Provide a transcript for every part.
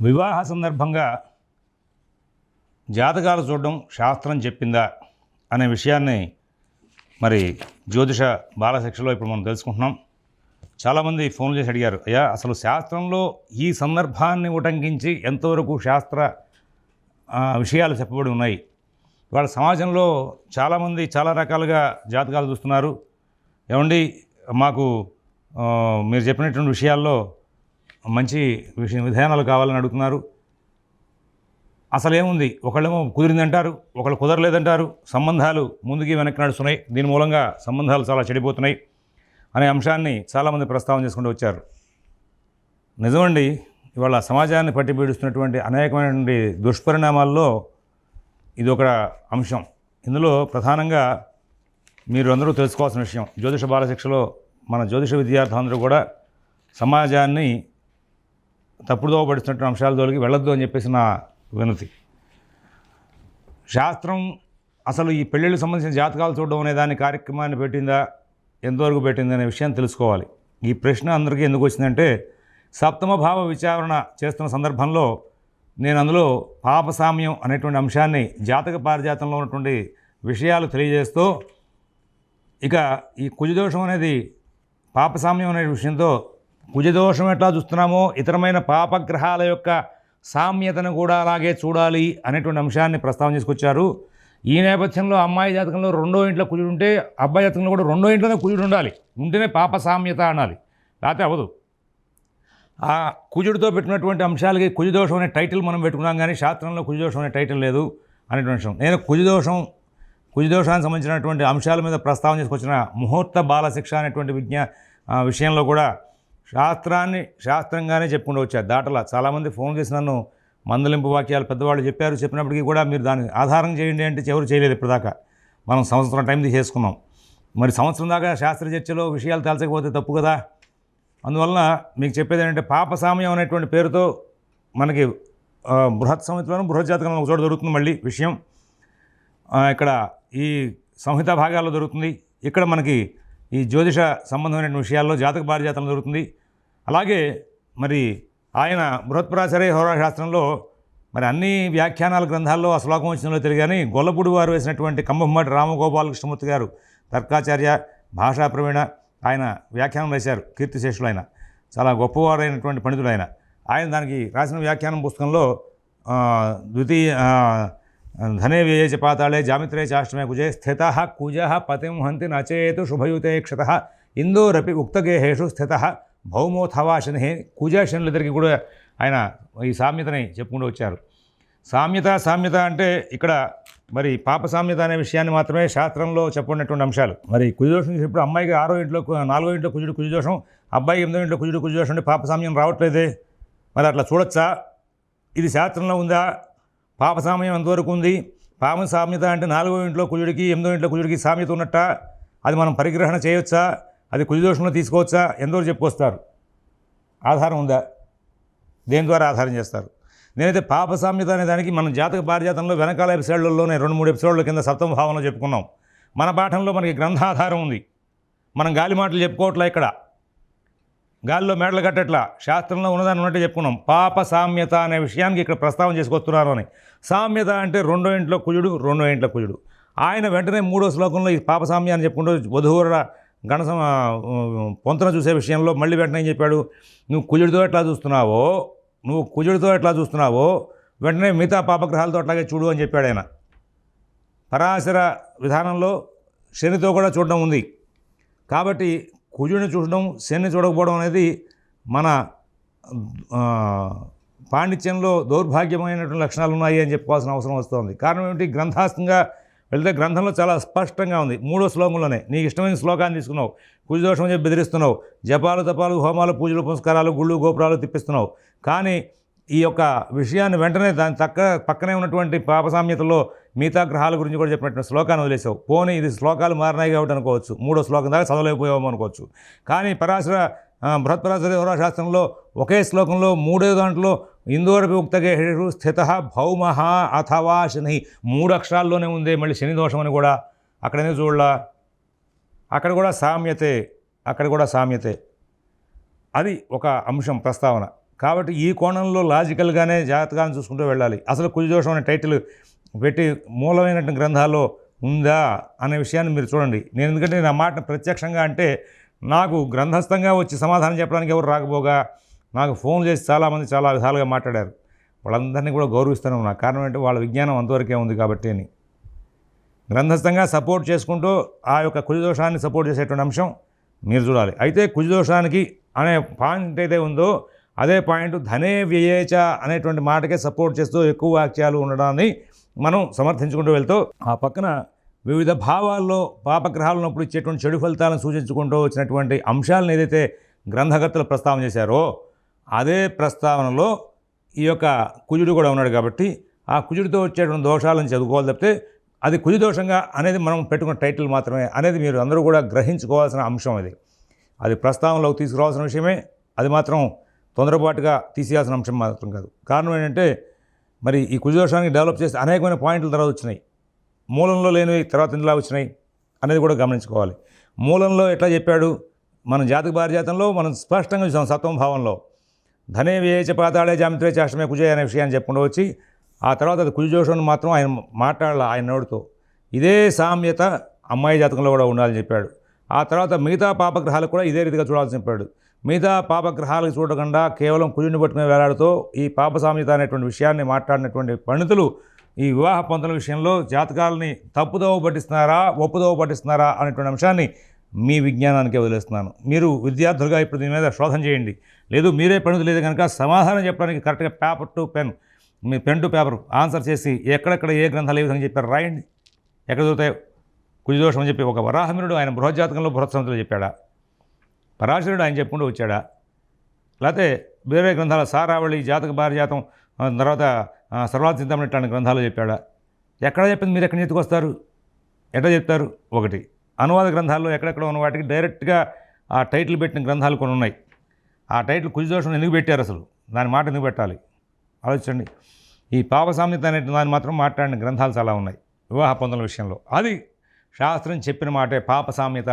వివాహ సందర్భంగా జాతకాలు చూడడం శాస్త్రం చెప్పిందా అనే విషయాన్ని మరి జ్యోతిష బాలశిక్షలో ఇప్పుడు మనం తెలుసుకుంటున్నాం. చాలామంది ఫోన్ చేసి అడిగారు అయ్యా అసలు శాస్త్రంలో ఈ సందర్భాన్ని ఉటంకించి ఎంతవరకు శాస్త్ర విషయాలు చెప్పబడి ఉన్నాయి? ఇవాళ సమాజంలో చాలామంది చాలా రకాలుగా జాతకాలు చూస్తున్నారు. ఏమండి మాకు మీరు చెప్పినటువంటి విషయాల్లో మంచి విషయం విధానాలు కావాలని అడుగుతున్నారు. అసలేముంది? ఒకళ్ళేమో కుదిరిందంటారు ఒకళ్ళు కుదరలేదంటారు సంబంధాలు ముందుకి వెనక్కి నడుస్తున్నాయి. దీని మూలంగా సంబంధాలు చాలా చెడిపోతున్నాయి అనే అంశాన్ని చాలామంది ప్రస్తావన చేసుకుంటూ వచ్చారు. నిజమండి ఇవాళ సమాజాన్ని పట్టిపీడిస్తున్నటువంటి అనేకమైనటువంటి దుష్పరిణామాల్లో ఇది ఒక అంశం. ఇందులో ప్రధానంగా మీరు అందరూ తెలుసుకోవాల్సిన విషయం జ్యోతిష బాలశిక్షలో మన జ్యోతిష విద్యార్థులందరూ కూడా సమాజాన్ని తప్పుడుదో పడుతున్నటువంటి అంశాల జోలికి వెళ్ళొద్దు అని చెప్పేసి నా వినతి. శాస్త్రం అసలు ఈ పెళ్ళిళ్ళకి సంబంధించిన జాతకాలు చూడడం అనే దాని కార్యక్రమాన్ని పెట్టిందా? ఎంతవరకు పెట్టింది అనే విషయం తెలుసుకోవాలి. ఈ ప్రశ్న అందరికీ ఎందుకు వచ్చిందంటే సప్తమ భావ విచారణ చేస్తున్న సందర్భంలో నేను అందులో పాపసామ్యం అనేటువంటి అంశాన్ని జాతక పారిజాతంలో ఉన్నటువంటి విషయాలు తెలియజేస్తూ ఇక ఈ కుజదోషం అనేది పాపసామ్యం అనే విషయంతో భుజదోషం ఎట్లా చూస్తున్నామో ఇతరమైన పాపగ్రహాల యొక్క సామ్యతను కూడా అలాగే చూడాలి అనేటువంటి అంశాన్ని ప్రస్తావన చేసుకొచ్చారు. ఈ నేపథ్యంలో అమ్మాయి జాతకంలో రెండో ఇంట్లో కుజుడు ఉంటే అబ్బాయి జాతకంలో కూడా రెండో ఇంట్లోనే కుజుడు ఉండాలి. ఉంటేనే పాప సామ్యత అనాలి. లేకపోతే అవ్వదు. ఆ కుజుడితో పెట్టినటువంటి అంశాలకి కుజదోషం అనే టైటిల్ మనం పెట్టుకున్నాం కానీ శాస్త్రంలో కుజదోషం అనే టైటిల్ లేదు అనేటువంటి అంశం. నేను కుజదోషం కుజదోషానికి సంబంధించినటువంటి అంశాల మీద ప్రస్తావన చేసుకొచ్చిన ముహూర్త బాలశిక్ష అనేటువంటి విజ్ఞా విషయంలో కూడా శాస్త్రాన్ని శాస్త్రంగానే చెప్పుకుంటూ వచ్చారు. దాటలా. చాలామంది ఫోన్ చేసి నన్ను మందలింపు వాక్యాలు పెద్దవాళ్ళు చెప్పారు. చెప్పినప్పటికీ కూడా మీరు దాన్ని ఆధారం చేయండి అంటే ఎవరు చేయలేదు ఇప్పటిదాకా. మనం సంవత్సరం టైం తీసేసుకున్నాం. మరి సంవత్సరం దాకా శాస్త్ర చర్చలో విషయాలు తేల్చకపోతే తప్పు కదా? అందువలన మీకు చెప్పేది ఏంటంటే పాపసామ్యం అనేటువంటి పేరుతో మనకి బృహత్ సంహితలోను బృహత్ జాతకంలో ఒక చోట దొరుకుతుంది మళ్ళీ విషయం. ఇక్కడ ఈ సంహిత భాగాల్లో దొరుకుతుంది. ఇక్కడ మనకి ఈ జ్యోతిష సంబంధమైన విషయాల్లో జాతక పారిజాతంలో దొరుకుతుంది. అలాగే మరి ఆయన బృహత్పరాచరే హోరాశాస్త్రంలో మరి అన్ని వ్యాఖ్యానాల గ్రంథాల్లో ఆ శ్లోకం వచ్చినలో తెలియని కానీ గొల్లపూడి వారు వేసినటువంటి కంభమ్మటి రామగోపాలకృష్ణమూర్తి గారు తర్కాచార్య భాషా ప్రవీణ ఆయన వ్యాఖ్యానం వేశారు కీర్తిశేషులు ఆయన చాలా గొప్పవారైనటువంటి పండితుడు ఆయన. ఆయన దానికి రాసిన వ్యాఖ్యానం పుస్తకంలో ద్వితీయ ధనే వ్యయచ పాతాళే జామిత్రే చాష్టమే కుజే స్థిత కుజ పతిం హంతి నచేతు శుభయుతే క్షత ఇందోరపి ఉక్తగేహేషు స్థిత భౌమోథవా శని కుజ కూడా ఆయన ఈ సామ్యతని చెప్పుకుంటూ వచ్చారు. సామ్యత సామ్యత అంటే ఇక్కడ మరి పాప సామ్యత అనే విషయాన్ని మాత్రమే శాస్త్రంలో చెప్పినటువంటి అంశాలు. మరి కుజదోషం ఇప్పుడు అమ్మాయికి ఆరో ఇంట్లో నాలుగో ఇంట్లో కుజుడు కుజదోషం అబ్బాయి ఎనిమిదో ఇంట్లో కుజుడు కుజదోషం అంటే పాప సామ్యం రావట్లేదే. మరి అట్లా చూడొచ్చా? ఇది శాస్త్రంలో ఉందా? పాప సామ్యం ఎంతవరకు ఉంది? పాప సామ్యత అంటే నాలుగో ఇంట్లో కుజుడికి ఎనిమిదో ఇంట్లో కుజుడికి సామ్యత ఉన్నట్ట? అది మనం పరిగ్రహణ చేయొచ్చా? అది కుజదోషంలో తీసుకోవచ్చా? ఎందరో చెప్పుకొస్తారు. ఆధారం ఉందా? దేని ద్వారా ఆధారం చేస్తారు? నేనైతే పాప సామ్యత అనే దానికి మనం జాతక పారిజాతంలో వెనకాల ఎపిసోడ్లలోనే రెండు మూడు ఎపిసోడ్ల కింద సప్తమ భావనలో చెప్పుకున్నాం. మన పాఠంలో మనకి గ్రంథాధారం ఉంది. మనం గాలి మాటలు చెప్పుకోవట్లా ఇక్కడ? గాలిలో మేడలు కట్టట్లా? శాస్త్రంలో ఉన్నదాన్ని ఉన్నట్టు చెప్పుకున్నాం. పాప సామ్యత అనే విషయానికి ఇక్కడ ప్రస్తావన చేసుకొస్తున్నారు అని. సామ్యత అంటే రెండో ఇంట్లో కుజుడు రెండో ఇంట్లో కుజుడు. ఆయన వెంటనే మూడో శ్లోకంలో ఈ పాప సామ్యాన్ని చెప్పుకుంటూ వధువుర గణసమ పొంతన చూసే విషయంలో మళ్ళీ వెంటనే ఏం చెప్పాడు? నువ్వు కుజుడితో ఎట్లా చూస్తున్నావో నువ్వు కుజుడితో ఎట్లా చూస్తున్నావో వెంటనే మిగతా పాపగ్రహాలతో అట్లాగే చూడు అని చెప్పాడు ఆయన. పరాశర విధానంలో శనితో కూడా చూడడం ఉంది. కాబట్టి కుజుడిని చూడడం శని చూడకపోవడం అనేది మన పాండిత్యంలో దౌర్భాగ్యమైనటువంటి లక్షణాలు ఉన్నాయి అని చెప్పుకోవాల్సిన అవసరం వస్తుంది. కారణం ఏమిటి? గ్రంథాస్తంగా వెళితే గ్రంథంలో చాలా స్పష్టంగా ఉంది. మూడో శ్లోకంలోనే నీకు ఇష్టమైన శ్లోకాన్ని తీసుకున్నావు. కుజదోషం దోషం చెప్పి బెదిరిస్తున్నావు. జపాలు తపాలు హోమాలు పూజలు పురస్కారాలు గుళ్ళు గోపురాలు తిప్పిస్తున్నావు. కానీ ఈ యొక్క విషయాన్ని వెంటనే దాని తక్క పక్కనే ఉన్నటువంటి పాపసామ్యతలో మిగతా గ్రహాల గురించి కూడా చెప్పినట్టు శ్లోకాన్ని వదిలేసావు. పోనీ ఇది శ్లోకాలు మారినాయి కాబట్టి అనుకోవచ్చు. మూడో శ్లోకం దాకా చదవలేకపోయాము అనుకోవచ్చు కానీ పరాశర ఆ, బృహత్పరాశర శాస్త్రంలో ఒకే శ్లోకంలో మూడో దాంట్లో ఇందోరపి ఉక్తగే హేషు స్థిత భౌమ అథవా శని. మూడు అక్షరాల్లోనే ఉంది మళ్ళీ శని దోషం అని కూడా. అక్కడనే చూడలా? అక్కడ కూడా సామ్యతే అక్కడ కూడా సామ్యతే. అది ఒక అంశం ప్రస్తావన. కాబట్టి ఈ కోణంలో లాజికల్గానే జాగ్రత్తగానే చూసుకుంటూ వెళ్ళాలి. అసలు కుజదోషం అనే టైటిల్ పెట్టి మూలమైనటువంటి గ్రంథాల్లో ఉందా అనే విషయాన్ని మీరు చూడండి. నేను ఎందుకంటే నా మాటను ప్రత్యక్షంగా అంటే నాకు గ్రంథస్థంగా వచ్చి సమాధానం చెప్పడానికి ఎవరు రాకపోగా? నాకు ఫోన్ చేసి చాలామంది చాలా విధాలుగా మాట్లాడారు. వాళ్ళందరినీ కూడా గౌరవిస్తూనే ఉన్నా కారణం ఏంటంటే వాళ్ళ విజ్ఞానం అంతవరకే ఉంది కాబట్టి అని. గ్రంథస్థంగా సపోర్ట్ చేసుకుంటూ ఆ యొక్క కుజదోషాన్ని సపోర్ట్ చేసేటువంటి అంశం మీరు చూడాలి. అయితే కుజదోషానికి అనే పాయింట్ అయితే ఉందో అదే పాయింట్ ధనే వ్యయేచ అనేటువంటి మాటకే సపోర్ట్ చేస్తూ ఎక్కువ వాక్యాలు ఉండడాన్ని మనం సమర్థించుకుంటూ వెళ్తూ ఆ పక్కన వివిధ భావాల్లో పాపగ్రహాలు ఉన్నప్పుడు ఇచ్చేటువంటి చెడు ఫలితాలను సూచించుకుంటూ వచ్చినటువంటి అంశాలను ఏదైతే గ్రంథకర్తలు ప్రస్తావన చేశారో అదే ప్రస్తావనలో ఈ యొక్క కుజుడు కూడా ఉన్నాడు కాబట్టి ఆ కుజుడితో వచ్చేటువంటి దోషాలను చదువుకోవాలి తప్పితే అది కుజు దోషంగా అనేది మనం పెట్టుకున్న టైటిల్ మాత్రమే అనేది మీరు అందరూ కూడా గ్రహించుకోవాల్సిన అంశం అది. అది ప్రస్తావనలోకి తీసుకురావాల్సిన విషయమే అది మాత్రం తొందరపాటుగా తీసేయాల్సిన అంశం మాత్రం కాదు. కారణం ఏంటంటే మరి ఈ కుజదోషానికి డెవలప్ చేస్తే అనేకమైన పాయింట్లు తర్వాత వచ్చినాయి. మూలంలో లేనివి తర్వాత ఇందులో వచ్చినాయి అనేది కూడా గమనించుకోవాలి. మూలంలో ఎట్లా చెప్పాడు? మన జాతక భారజాతంలో మనం స్పష్టంగా చూసాం సత్వం భావంలో. ధనే వేచ పాతాళే జామిత్రే చాష్టమే కుజే అనే విషయాన్ని చెప్పుకుంటూ వచ్చి ఆ తర్వాత అది కుజజోషం మాత్రం ఆయన మాట్లాడాల ఆయన నోటితో ఇదే సామ్యత అమ్మాయి జాతకంలో కూడా ఉండాలని చెప్పాడు. ఆ తర్వాత మిగతా పాపగ్రహాలు కూడా ఇదే రీతిగా చూడాల్సి చెప్పాడు. మిగతా పాపగ్రహాలకు చూడకుండా కేవలం కుజుని పట్టుకునే వేలాడుతో ఈ పాప సామ్యత అనేటువంటి విషయాన్ని మాట్లాడినటువంటి పండితులు ఈ వివాహ పంతుల విషయంలో జాతకాలని తప్పుదోవ పట్టిస్తున్నారా ఒప్పుదోవ పట్టిస్తున్నారా అనేటువంటి అంశాన్ని మీ విజ్ఞానానికే వదిలేస్తున్నాను. మీరు విద్యార్థులుగా ఇప్పుడు దీని మీద శోధన చేయండి. లేదు మీరే పనులు లేదు కనుక సమాధానం చెప్పడానికి కరెక్ట్గా పేపర్ టు పెన్ మీ పెన్ టు పేపర్ ఆన్సర్ చేసి ఎక్కడెక్కడ ఏ గ్రంథాలు ఏ విధంగా చెప్పారు రాయండి. ఎక్కడ దొరుకుతాయి కుజదోషం అని చెప్పి ఒక వరాహమినుడు ఆయన బృహజాతకంలో బృహత్సంతులు చెప్పాడా? పరాశరుడు ఆయన చెప్పుకుంటూ వచ్చాడా? లేకపోతే వేరే గ్రంథాల సారావళి జాతక భారజాతం తర్వాత ఆ, సర్వార్థ గ్రంథాలు చెప్పాడా? ఎక్కడ చెప్పింది మీరు ఎక్కడ ఎత్తుకొస్తారు వస్తారు ఎట్లా చెప్తారు? ఒకటి. అనువాద గ్రంథాల్లో ఎక్కడెక్కడ ఉన్న వాటికి డైరెక్ట్గా ఆ టైటిల్ పెట్టిన గ్రంథాలు కొన్ని ఉన్నాయి. ఆ టైటిల్ కుజదోషం ఎందుకు పెట్టారు అసలు? దాని మాట ఎందుకు పెట్టాలి? ఆలోచించండి. ఈ పాప సామ్యత అనే దాన్ని మాత్రం మాట్లాడిన గ్రంథాలు చాలా ఉన్నాయి. వివాహ పొందల విషయంలో. అది శాస్త్రం చెప్పిన మాటే పాప సామ్యత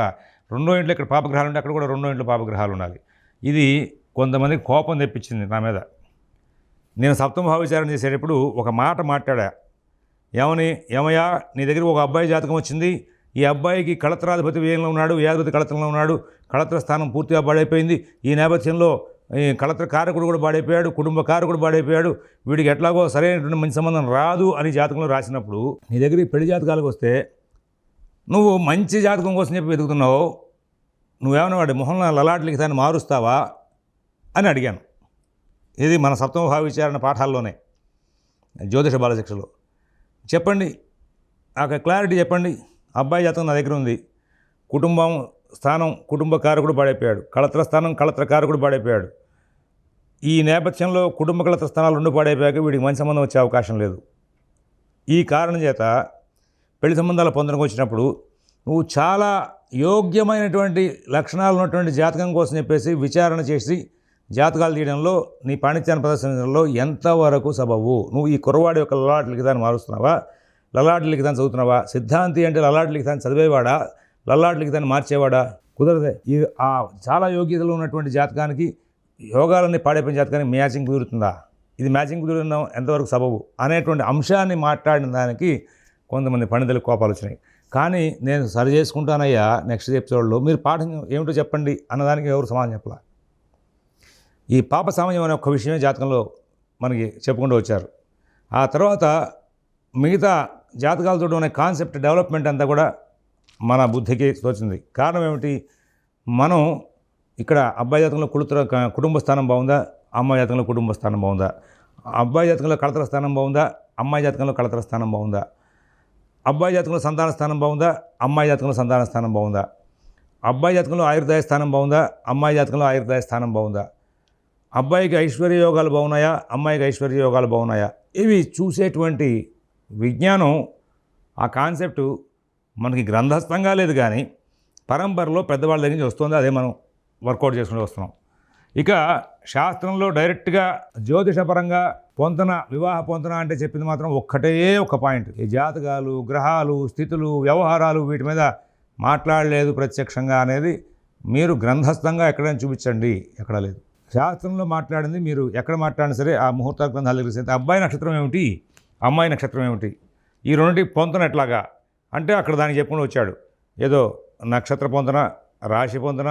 రెండో ఇంట్లో ఇక్కడ పాపగ్రహాలు ఉంటే అక్కడ కూడా రెండో ఇంట్లో పాపగ్రహాలు ఉండాలి. ఇది కొంతమందికి కోపం తెప్పించింది నా మీద. నేను సప్తమ విచారం చేసేటప్పుడు ఒక మాట మాట్లాడా. ఏమని? ఏమయ్యా నీ దగ్గర ఒక అబ్బాయి జాతకం వచ్చింది. ఈ అబ్బాయికి కళత్రాధిపతి వ్యయంలో ఉన్నాడు వ్యాధిపతి కళత్రంలో ఉన్నాడు కళత్ర స్థానం పూర్తిగా పాడైపోయింది. ఈ నేపథ్యంలో ఈ కళత్ర కారకుడు కూడా పాడైపోయాడు కుటుంబ కారకుడు పాడైపోయాడు. వీడికి ఎట్లాగో సరైనటువంటి మంచి సంబంధం రాదు అని జాతకంలో రాసినప్పుడు నీ దగ్గర పెళ్ళి జాతకాలకు వస్తే నువ్వు మంచి జాతకం కోసం చెప్పి వెతుకుతున్నావు నువ్వేమన్నా వాడి మొహంలో లలాట్లకి దాన్ని మారుస్తావా అని అడిగాను. ఇది మన సప్తమ భావ విచారణ పాఠాల్లోనే జ్యోతిష బాలశిక్షలో. చెప్పండి ఆ క్లారిటీ చెప్పండి. అబ్బాయి జాతకం నా దగ్గర ఉంది. కుటుంబం స్థానం కుటుంబ కారకుడు పాడైపోయాడు. కళత్ర స్థానం కళత్ర కారకుడు పాడైపోయాడు. ఈ నేపథ్యంలో కుటుంబ కళత్ర స్థానాలు రెండు పాడైపోయాక వీడికి మంచి సంబంధం వచ్చే అవకాశం లేదు. ఈ కారణం చేత పెళ్ళి సంబంధాలు పొందడానికి వచ్చినప్పుడు నువ్వు చాలా యోగ్యమైనటువంటి లక్షణాలు ఉన్నటువంటి జాతకం కోసం చెప్పేసి విచారణ చేసి జాతకాలు తీయడంలో నీ పాండిత్యాన్ని ప్రదర్శించడంలో ఎంతవరకు సబవు నువ్వు ఈ కురవాడి యొక్క లలాట్ దాన్ని మారుస్తున్నావా? లలాట్ లిఖితాన్ని చదువుతున్నావా? సిద్ధాంతి అంటే లలాట్ లిఖితాన్ని చదివేవాడా? లలాట్ లిఖితాన్ని మార్చేవాడా? కుదరదే. ఈ ఆ చాలా యోగ్యతలు ఉన్నటువంటి జాతకానికి యోగాలన్నీ పాడైపోయిన జాతకానికి మ్యాచింగ్ కుదురుతుందా? ఇది మ్యాచింగ్ కుదురుతుందా ఎంతవరకు సబబు? అనేటువంటి అంశాన్ని మాట్లాడిన దానికి కొంతమంది పండితులకు కోపాలు వచ్చినాయి. కానీ నేను సరి చేసుకుంటానయ్యా నెక్స్ట్ ఎపిసోడ్లో. మీరు పాఠం ఏమిటో చెప్పండి అన్నదానికి ఎవరు సమాధానం చెప్పాల? ఈ పాప సామాన్యం అనే ఒక విషయమే జాతకంలో మనకి చెప్పుకుంటూ వచ్చారు. ఆ తర్వాత మిగతా జాతకాలతో ఉన్న కాన్సెప్ట్ డెవలప్మెంట్ అంతా కూడా మన బుద్ధికి తోచింది. కారణం ఏమిటి? మనం ఇక్కడ అబ్బాయి జాతకంలో కుడుతుర కుటుంబ స్థానం బాగుందా? అమ్మాయి జాతకంలో కుటుంబ స్థానం బాగుందా? అబ్బాయి జాతకంలో కళతర స్థానం బాగుందా? అమ్మాయి జాతకంలో కళతర స్థానం బాగుందా? అబ్బాయి జాతకంలో సంతాన స్థానం బాగుందా? అమ్మాయి జాతకంలో సంతాన స్థానం బాగుందా? అబ్బాయి జాతకంలో ఆయుర్దాయ స్థానం బాగుందా? అమ్మాయి జాతకంలో ఆయుర్దాయ స్థానం బాగుందా? అబ్బాయికి ఐశ్వర్య యోగాలు బాగున్నాయా? అమ్మాయికి ఐశ్వర్య యోగాలు బాగున్నాయా? ఇవి చూసేటువంటి విజ్ఞానం ఆ కాన్సెప్ట్ మనకి గ్రంథస్థంగా లేదు కానీ పరంపరలో పెద్దవాళ్ళ దగ్గర నుంచి వస్తుంది. అదే మనం వర్కౌట్ చేసుకుంటూ వస్తున్నాం. ఇక శాస్త్రంలో డైరెక్ట్గా జ్యోతిషపరంగా పొంతన వివాహ పొంతన అంటే చెప్పింది మాత్రం ఒక్కటే ఒక పాయింట్. ఈ జాతకాలు గ్రహాలు స్థితులు వ్యవహారాలు వీటి మీద మాట్లాడలేదు ప్రత్యక్షంగా అనేది మీరు గ్రంథస్థంగా ఎక్కడైనా చూపించండి. ఎక్కడ లేదు. శాస్త్రంలో మాట్లాడింది మీరు ఎక్కడ మాట్లాడినా సరే ఆ ముహూర్త గ్రంథాలు దగ్గర అబ్బాయి నక్షత్రం ఏమిటి? అమ్మాయి నక్షత్రం ఏమిటి? ఈ రెండింటి పొంతన ఎట్లాగా? అంటే అక్కడ దానికి చెప్పుకుని వచ్చాడు. ఏదో నక్షత్ర పొంతన రాశి పొంతన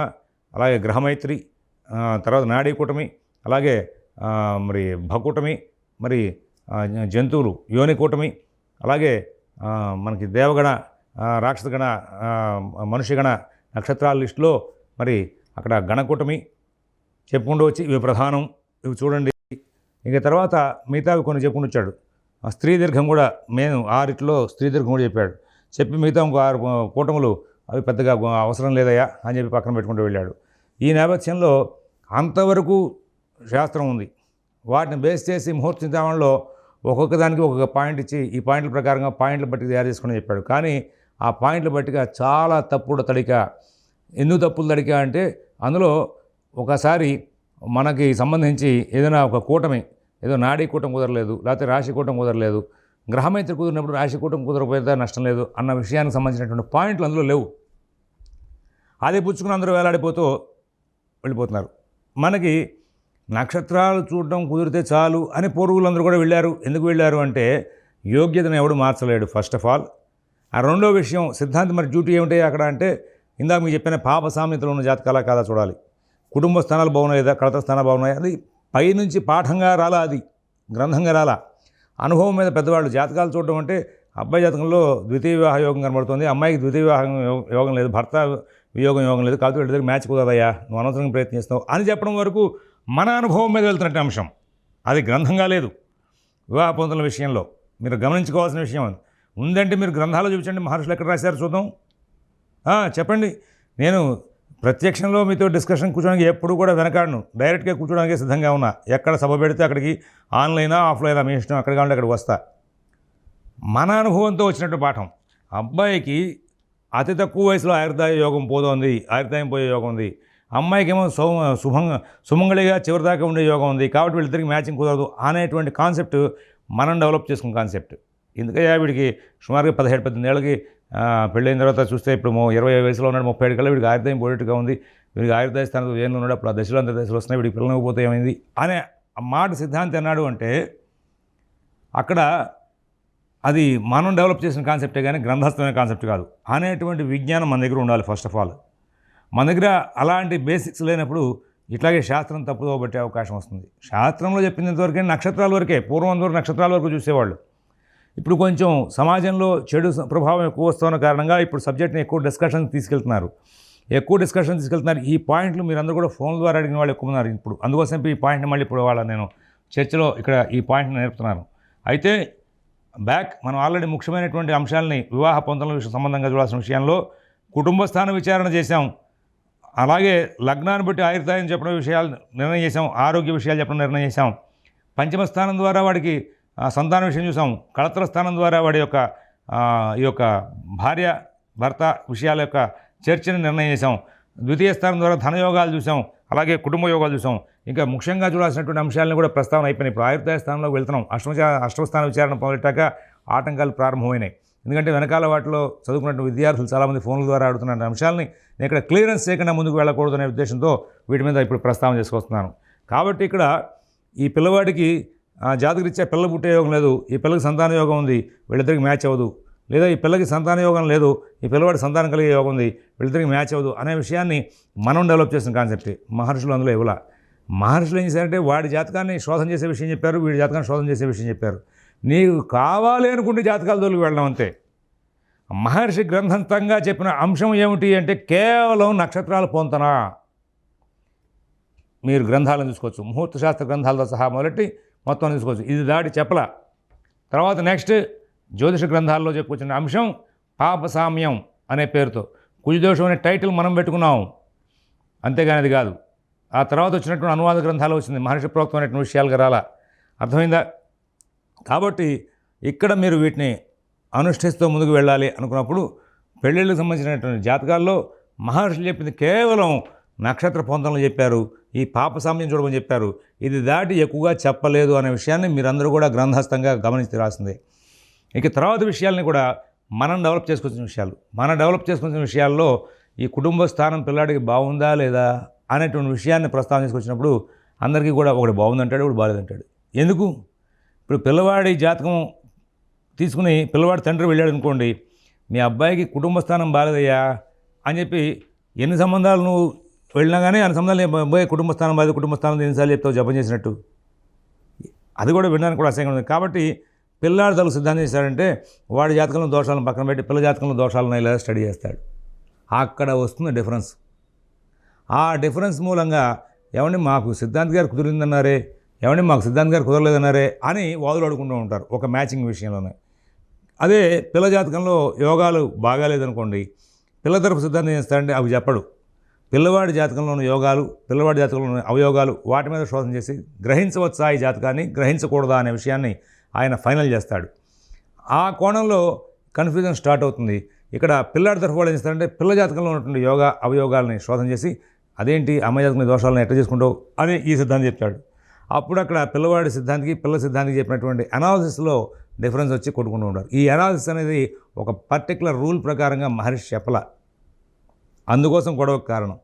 అలాగే గ్రహమైత్రి తర్వాత నాడీ కూటమి అలాగే మరి భకూటమి మరి జంతువులు యోని కూటమి అలాగే మనకి దేవగణ రాక్షసగణ ఆ, మనుష్యగణ నక్షత్రాల లిస్టులో మరి అక్కడ గణకూటమి చెప్పుకుంటూ వచ్చి ఇవి ప్రధానం. ఇవి చూడండి. ఇక తర్వాత మిగతావి కొన్ని చెప్పుకుంటూ వచ్చాడు. స్త్రీ దీర్ఘం కూడా మేము ఆరిట్లో స్త్రీ దీర్ఘం కూడా చెప్పాడు. చెప్పి మిగతా ఇంకో ఆరు కూటములు అవి పెద్దగా అవసరం లేదయా అని చెప్పి పక్కన పెట్టుకుంటూ వెళ్ళాడు. ఈ నేపథ్యంలో అంతవరకు శాస్త్రం ఉంది. వాటిని బేస్ చేసి ముహూర్త చింతామణిలో ఒక్కొక్క దానికి ఒక్కొక్క పాయింట్ ఇచ్చి ఈ పాయింట్ల ప్రకారంగా పాయింట్ల బట్టి తయారు చేసుకుని చెప్పాడు. కానీ ఆ పాయింట్ల బట్టిగా చాలా తప్పుడు తడిక. ఎందుకు తప్పులు తడిక అంటే అందులో ఒకసారి మనకి సంబంధించి ఏదైనా ఒక కూటమి ఏదో నాడీ కూటం కుదరలేదు లేకపోతే రాశి కూటం కుదరలేదు గ్రహమైత్రి కుదిరినప్పుడు రాశి కూటం కుదరకపోతే నష్టం లేదు అన్న విషయానికి సంబంధించినటువంటి పాయింట్లు అందులో లేవు. అదే పుచ్చుకుని అందరూ వేలాడిపోతూ వెళ్ళిపోతున్నారు. మనకి నక్షత్రాలు చూడడం కుదిరితే చాలు అని పూర్వులందరూ కూడా వెళ్ళారు. ఎందుకు వెళ్ళారు అంటే యోగ్యతను ఎవడు మార్చలేడు ఫస్ట్ ఆఫ్ ఆల్ ఆ రెండో విషయం సిద్ధాంతి మరి డ్యూటీ ఏమిటి అక్కడ అంటే ఇందాక మీకు చెప్పిన పాప సామెతలు ఉన్న జాతకాలా కాదా చూడాలి. కుటుంబ స్థానాలు బాగున్నాయి లేదా కడత స్థానాలు బాగున్నాయా? అది పైనుంచి పాఠంగా రాలా అది గ్రంథంగా రాలా. అనుభవం మీద పెద్దవాళ్ళు జాతకాలు చూడడం అంటే అబ్బాయి జాతకంలో ద్వితీయ వివాహ యోగం కనబడుతుంది. అమ్మాయికి ద్వితీయ వివాహం యోగం లేదు భర్త వియోగం యోగం లేదు కాబట్టి వీళ్ళ దగ్గర మ్యాచ్ కుదరదయ్యా నువ్వు అనవసరంగా ప్రయత్నిస్తావు అని చెప్పడం వరకు మన అనుభవం మీద వెళ్తున్నట్టు అంశం. అది గ్రంథంగా లేదు. వివాహ పొందుల విషయంలో మీరు గమనించుకోవాల్సిన విషయం అది. ఉందంటే మీరు గ్రంథాలు చూపించండి. మహర్షులు ఎక్కడ రాశారు చూద్దాం. చెప్పండి. నేను ప్రత్యక్షంలో మీతో డిస్కషన్ కూర్చోడానికి ఎప్పుడు కూడా వెనకాడను. డైరెక్ట్గా కూర్చోడానికి సిద్ధంగా ఉన్నా. ఎక్కడ సభ పెడితే అక్కడికి ఆన్లైనా ఆఫ్లైనా మీ ఇష్టం అక్కడ కావాలంటే అక్కడికి వస్తా. మన అనుభవంతో వచ్చినట్టు పాఠం. అబ్బాయికి అతి తక్కువ వయసులో ఆయుర్దాయ యోగం పోతోంది ఆయుర్దాయం పోయే యోగం ఉంది. అమ్మాయికి ఏమో సౌ శుభంగా సుమంగళిగా చివరిదాకా ఉండే యోగం ఉంది. కాబట్టి వీళ్ళిద్దరికి మ్యాచింగ్ కుదరదు అనేటువంటి కాన్సెప్ట్ మనం డెవలప్ చేసుకున్న కాన్సెప్ట్. ఎందుకయ్యా వీడికి సుమారుగా పదిహేడు పద్దెనిమిది ఏళ్ళకి పెళ్ళైన తర్వాత చూస్తే ఇప్పుడు ఇరవై వయసులో ఉన్నాడు ముప్పై ఏడు కల్లా వీడికి ఆయుర్దాయం పోయేట్టుగా ఉంది. వీడికి ఆయుర్దాయ స్థానం ఏళ్ళు ఉన్నాడు అప్పుడు ఆ దశలో అంత దశలు వస్తున్నాయి వీడికి పిల్లలకపోతే ఏమైంది అనే ఆ మాట సిద్ధాంతి అన్నాడు అంటే అక్కడ అది మనం డెవలప్ చేసిన కాన్సెప్టే కానీ గ్రంథస్థమైన కాన్సెప్ట్ కాదు. అనేటువంటి విజ్ఞానం మన దగ్గర ఉండాలి ఫస్ట్ ఆఫ్ ఆల్. మన దగ్గర అలాంటి బేసిక్స్ లేనప్పుడు ఇట్లాగే శాస్త్రం తప్పుదో పట్టే అవకాశం వస్తుంది. శాస్త్రంలో చెప్పినంతవరకే నక్షత్రాల వరకే పూర్వం వరకు నక్షత్రాల వరకు చూసేవాళ్ళు. ఇప్పుడు కొంచెం సమాజంలో చెడు ప్రభావం ఎక్కువ వస్తున్న కారణంగా ఇప్పుడు సబ్జెక్ట్ని ఎక్కువ డిస్కషన్ తీసుకెళ్తున్నారు. ఎక్కువ డిస్కషన్ తీసుకెళ్తున్నారు. ఈ పాయింట్లు మీరు అందరూ కూడా ఫోన్ ద్వారా అడిగిన వాళ్ళు ఎక్కువ ఉన్నారు ఇప్పుడు. అందుకోసం ఈ పాయింట్ని మళ్ళీ ఇప్పుడు వాళ్ళ నేను చర్చలో ఇక్కడ ఈ పాయింట్ని నేర్పుతున్నాను. అయితే బ్యాక్ మనం ఆల్రెడీ ముఖ్యమైనటువంటి అంశాలని వివాహ పొందల విషయం సంబంధంగా చూడాల్సిన విషయంలో కుటుంబ స్థాన విచారణ చేశాం. అలాగే లగ్నాన్ని బట్టి ఆయుర్దాయం చెప్పడం విషయాలు నిర్ణయం చేశాం. ఆరోగ్య విషయాలు చెప్పడం నిర్ణయం చేశాం. పంచమ స్థానం ద్వారా వాడికి సంతాన విషయం చూసాం. కళత్ర స్థానం ద్వారా వాడి యొక్క ఈ యొక్క భార్య భర్త విషయాల యొక్క చర్చను నిర్ణయం చేసాం ద్వితీయ స్థానం ద్వారా ధనయోగాలు చూసాం. అలాగే కుటుంబ యోగాలు చూసాం. ఇంకా ముఖ్యంగా చూడాల్సినటువంటి అంశాలను కూడా ప్రస్తావన అయిపోయినాయి. ఇప్పుడు ఆయుర్దాయ స్థానంలోకి వెళ్తున్నాం. అష్టమ అష్టమస్థాన విచారణ మొదలెట్టాక ఆటంకాలు ప్రారంభమైనాయి. ఎందుకంటే వెనకాల వాటిలో చదువుకున్నటువంటి విద్యార్థులు చాలామంది ఫోన్ల ద్వారా ఆడుతున్న అంశాలని నేను ఇక్కడ క్లియరెన్స్ చేయకుండా ముందుకు వెళ్ళకూడదు అనే ఉద్దేశంతో వీటి మీద ఇప్పుడు ప్రస్తావన చేసుకొస్తున్నాను. కాబట్టి ఇక్కడ ఈ పిల్లవాడికి జాతకరీత్యా పిల్ల పుట్టే యోగం లేదు. ఈ పిల్లకి సంతాన యోగం ఉంది. వీళ్ళిద్దరికి మ్యాచ్ అవ్వదు. లేదా ఈ పిల్లకి సంతాన యోగం లేదు. ఈ పిల్లవాడి సంతానం కలిగే యోగం ఉంది. వీళ్ళిద్దరికి మ్యాచ్ అవ్వదు అనే విషయాన్ని మనం డెవలప్ చేసిన కాన్సెప్ట్. మహర్షులు అందులో ఇవ్వాల. మహర్షులు ఏం చేశారంటే వాడి జాతకాన్ని శోధన చేసే విషయం చెప్పారు. వీడి జాతకాన్ని శోధన చేసే విషయం చెప్పారు. నీకు కావాలి అనుకుంటే జాతకాల తోలికి వెళ్ళడం అంతే. మహర్షి గ్రంథంతంగా చెప్పిన అంశం ఏమిటి అంటే కేవలం నక్షత్రాలు పొంతనా. మీరు గ్రంథాలను చూసుకోవచ్చు. ముహూర్త శాస్త్ర గ్రంథాలతో సహా మొదలెట్టి మొత్తం తీసుకోవచ్చు ఇది దాటి చెప్పల. తర్వాత నెక్స్ట్ జ్యోతిష గ్రంథాల్లో చెప్పుకొచ్చిన అంశం పాపసామ్యం అనే పేరుతో. కుజదోషం అనే టైటిల్ మనం పెట్టుకున్నాం. అంతేగాని అది కాదు. ఆ తర్వాత వచ్చినటువంటి అనువాద గ్రంథాలు వచ్చింది. మహర్షి ప్రోక్తమైనటువంటి విషయాలుగా రాలా. అర్థమైందా? కాబట్టి ఇక్కడ మీరు వీటిని అనుష్ఠిస్తూ ముందుకు వెళ్ళాలి అనుకున్నప్పుడు పెళ్ళిళ్ళకి సంబంధించినటువంటి జాతకాల్లో మహర్షులు చెప్పింది కేవలం నక్షత్ర పొందనలు చెప్పారు. ఈ పాప సామ్యం చూడమని చెప్పారు. ఇది దాటి ఎక్కువగా చెప్పలేదు అనే విషయాన్ని మీరందరూ కూడా గ్రంథస్థంగా గమనించి రాసింది. ఇక తర్వాత విషయాల్ని కూడా మనం డెవలప్ చేసుకొచ్చిన విషయాలు. మనం డెవలప్ చేసుకొచ్చిన విషయాల్లో ఈ కుటుంబ స్థానం పిల్లాడికి బాగుందా లేదా అనేటువంటి విషయాన్ని ప్రస్తావన చేసుకొచ్చినప్పుడు అందరికీ కూడా ఒకటి బాగుందంటాడు ఒకటి బాగాలేదంటాడు ఎందుకు? ఇప్పుడు పిల్లవాడి జాతకం తీసుకుని పిల్లవాడి తండ్రి వెళ్ళాడు అనుకోండి మీ అబ్బాయికి కుటుంబ స్థానం బాలేదయ్యా అని చెప్పి ఎన్ని సంబంధాలు నువ్వు వెళ్ళినా కానీ అన్ని సంబంధాలు నీ అబ్బాయి కుటుంబ స్థానం బాధ కుటుంబ స్థానం ఎన్నిసార్లు చెప్తావు జపం చేసినట్టు. అది కూడా వినడానికి కూడా అసహ్యంగా ఉంది. కాబట్టి పిల్లాడు తలకు సిద్ధాంతం చేశాడంటే వాడి జాతకంలో దోషాలను పక్కన పెట్టి పిల్ల జాతకంలో దోషాలు ఇలా లేదా స్టడీ చేస్తాడు. అక్కడ వస్తుంది డిఫరెన్స్. ఆ డిఫరెన్స్ మూలంగా ఏమండి మాకు సిద్ధాంత్ గారు కుదిరిందన్నారే ఏమండి మాకు సిద్ధాంత్ గారు కుదరలేదన్నారే అని వాదులు అడుగుకుంటూ ఉంటారు ఒక మ్యాచింగ్ విషయంలోనే. అదే పిల్ల జాతకంలో యోగాలు బాగాలేదనుకోండి పిల్ల తరపు సిద్ధాంతం చేస్తాడంటే అవి చెప్పడు. పిల్లవాడి జాతకంలోని యోగాలు పిల్లవాడి జాతకంలోని అవయోగాలు వాటి మీద శోధన చేసి గ్రహించవచ్చా ఈ జాతకాన్ని గ్రహించకూడదా అనే విషయాన్ని ఆయన ఫైనల్ చేస్తాడు. ఆ కోణంలో కన్ఫ్యూజన్ స్టార్ట్ అవుతుంది. ఇక్కడ పిల్లాడి తరఫు వాళ్ళు ఏం చేస్తారంటే పిల్ల జాతకంలో ఉన్నటువంటి యోగా అవయోగాలని శోధన చేసి అదేంటి అమ్మాయి జాతకం దోషాలను ఎట్లా చేసుకుంటావు అని ఈ సిద్ధాంతం చెప్తాడు. అప్పుడు అక్కడ పిల్లవాడి సిద్ధాంతికి పిల్ల సిద్ధాంతికి చెప్పినటువంటి అనాలిసిస్లో డిఫరెన్స్ వచ్చి కొట్టుకుంటూ ఉంటారు. ఈ అనాలిసిస్ అనేది ఒక పర్టికులర్ రూల్ ప్రకారంగా మహర్షి చెప్పల. అందుకోసం గొడవకు కారణం.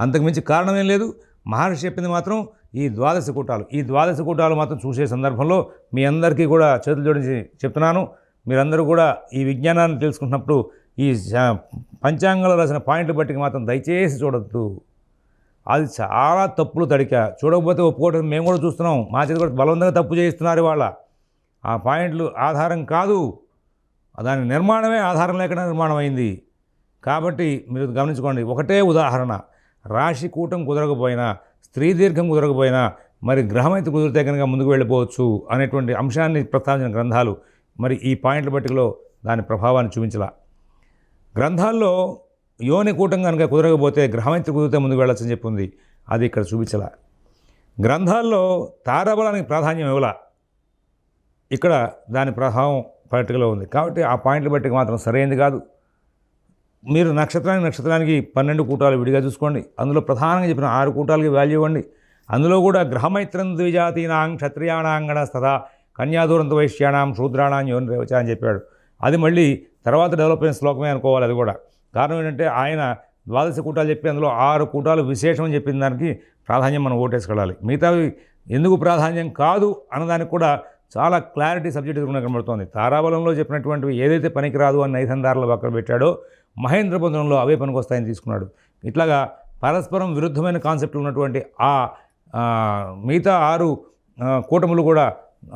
అంతకుమించి కారణం ఏం లేదు. మహర్షి చెప్పింది మాత్రం ఈ ద్వాదశ కూటాలు. ఈ ద్వాదశ కూటాలు మాత్రం చూసే సందర్భంలో మీ అందరికీ కూడా చేతులు జోడించి చెప్తున్నాను. మీరందరూ కూడా ఈ విజ్ఞానాన్ని తెలుసుకుంటున్నప్పుడు ఈ పంచాంగంలో రాసిన పాయింట్లు బట్టి మాత్రం దయచేసి చూడొద్దు. అది చాలా తప్పులు తడిక. చూడకపోతే ఒప్పుకోవడం మేము కూడా చూస్తున్నాం. మా చేతి కూడా బలవంతంగా తప్పు చేయిస్తున్నారు వాళ్ళ ఆ పాయింట్లు ఆధారం కాదు. దాని నిర్మాణమే ఆధారం లేకుండా నిర్మాణం అయింది కాబట్టి మీరు గమనించుకోండి ఒకటే ఉదాహరణ. రాశి కూటం కుదరకపోయినా స్త్రీ దీర్ఘం కుదరకపోయినా మరి గ్రహమైతే కుదిరితే కనుక ముందుకు వెళ్ళిపోవచ్చు అనేటువంటి అంశాన్ని ప్రస్తావించిన గ్రంథాలు. మరి ఈ పాయింట్ల పట్టికలో దాని ప్రభావాన్ని చూపించలా. గ్రంథాల్లో యోని కూటం కనుక కుదరకపోతే గ్రహమైతే కుదిరితే ముందుకు వెళ్ళొచ్చని చెప్పి ఉంది అది ఇక్కడ చూపించాల. గ్రంథాల్లో తారాబలానికి ప్రాధాన్యం ఇవ్వలా. ఇక్కడ దాని ప్రభావం పట్టికలో ఉంది. కాబట్టి ఆ పాయింట్లు బట్టి మాత్రం సరైనది కాదు. మీరు నక్షత్రానికి నక్షత్రానికి పన్నెండు కూటాలు విడిగా చూసుకోండి. అందులో ప్రధానంగా చెప్పిన ఆరు కూటాలకి వాల్యూ ఇవ్వండి. అందులో కూడా గ్రహమైత్రం ద్విజాతీనాం క్షత్రియాణాంగణ సదా కన్యాదూరంత వైశ్యాణం శూద్రాణం యోని రేవచ అని చెప్పాడు. అది మళ్ళీ తర్వాత డెవలప్ అయిన శ్లోకమే అనుకోవాలి అది కూడా. కారణం ఏంటంటే ఆయన ద్వాదశ కూటాలు చెప్పి అందులో ఆరు కూటాలు విశేషం చెప్పిన దానికి ప్రాధాన్యం మనం ఓటేసుకెళ్ళాలి. మిగతావి ఎందుకు ప్రాధాన్యం కాదు అన్నదానికి కూడా చాలా క్లారిటీ సబ్జెక్ట్ ఎదురుకుండా కనబడుతోంది. తారాబలంలో చెప్పినటువంటివి ఏదైతే పనికిరాదు అని నైసందారులు పక్కన పెట్టాడో మహేంద్ర బంధనంలో అవే పనికొస్తాయని తీసుకున్నాడు. ఇట్లాగా పరస్పరం విరుద్ధమైన కాన్సెప్ట్లు ఉన్నటువంటి ఆ మిగతా ఆరు కూటములు కూడా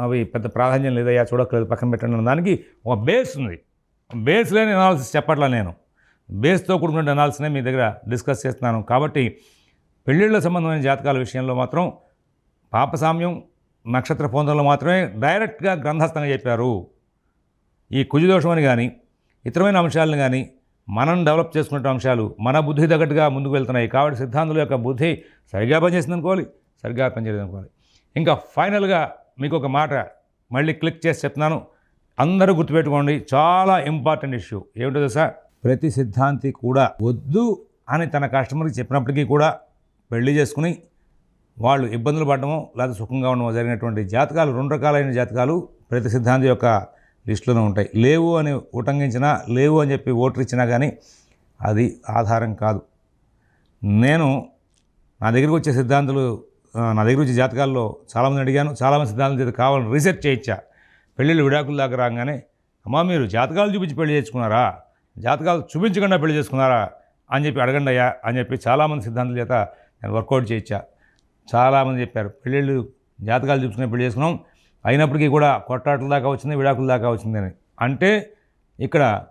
అవి పెద్ద ప్రాధాన్యం లేదయ్యా చూడక్కలేదు పక్కన పెట్టండి దానికి ఒక బేస్ ఉంది. బేస్ లేని అనాలిసిస్ చెప్పట్లా నేను. బేస్తో కూడుకున్న అనాలిసినే మీ దగ్గర డిస్కస్ చేస్తున్నాను. కాబట్టి పెళ్ళిళ్ళ సంబంధమైన జాతకాల విషయంలో మాత్రం పాపసామ్యం నక్షత్ర పొందలు మాత్రమే డైరెక్ట్గా గ్రంథస్థంగా చెప్పారు. ఈ కుజదోషం అని కానీ ఇతరమైన అంశాలను కానీ మనం డెవలప్ చేసుకున్న అంశాలు మన బుద్ధి తగ్గట్టుగా ముందుకు వెళ్తున్నాయి కాబట్టి సిద్ధాంతుల యొక్క బుద్ధి సరిగా పనిచేస్తుంది అనుకోవాలి సరిగా పనిచేయలేదు అనుకోవాలి ఇంకా ఫైనల్గా మీకు ఒక మాట మళ్ళీ క్లిక్ చేసి చెప్తున్నాను. అందరూ గుర్తుపెట్టుకోండి చాలా ఇంపార్టెంట్ ఇష్యూ. ఏమిటో తెలుసా? ప్రతి సిద్ధాంతి కూడా వద్దు అని తన కస్టమర్కి చెప్పినప్పటికీ కూడా పెళ్ళి చేసుకుని వాళ్ళు ఇబ్బందులు పడడం లేదా సుఖంగా ఉండడం జరిగినటువంటి జాతకాలు రెండు రకాలైన జాతకాలు ప్రతి సిద్ధాంతి యొక్క లిస్టులోనే ఉంటాయి. లేవు అని ఉటంకించినా లేవు అని చెప్పి ఓటర్ ఇచ్చినా కానీ అది ఆధారం కాదు. నేను నా దగ్గరికి వచ్చే సిద్ధాంతులు నా దగ్గర వచ్చే జాతకాల్లో చాలామంది అడిగాను. చాలామంది సిద్ధాంతం చేత కావాలని రీసెర్చ్ చేయించా. పెళ్ళిళ్ళు విడాకుల దాకా రాగానే అమ్మా మీరు జాతకాలు చూపించి పెళ్ళి చేసుకున్నారా? జాతకాలు చూపించకుండా పెళ్ళి చేసుకున్నారా అని చెప్పి అడగండి అయ్యా అని చెప్పి చాలామంది సిద్ధాంతుల చేత నేను వర్కౌట్ చేయించా. చాలామంది చెప్పారు. పెళ్ళిళ్ళు జాతకాలు చూసుకుని పెళ్ళి చేసుకున్నాం. అయినప్పటికీ కూడా కొట్టాటల దాకా వచ్చింది విడాకుల దాకా వచ్చింది అని. అంటే ఇక్కడ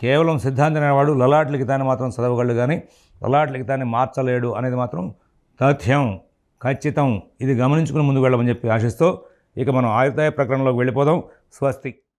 కేవలం సిద్ధాంతి అనేవాడు లలాట్లకి తాను మాత్రం చదవగలడు కానీ లలాట్లకి లిఖితాన్ని మార్చలేడు అనేది మాత్రం తథ్యం ఖచ్చితం. ఇది గమనించుకుని ముందుకు వెళ్ళమని చెప్పి ఆశిస్తూ ఇక మనం ఆయుర్దాయ ప్రకరణలోకి వెళ్ళిపోదాం. స్వస్తి.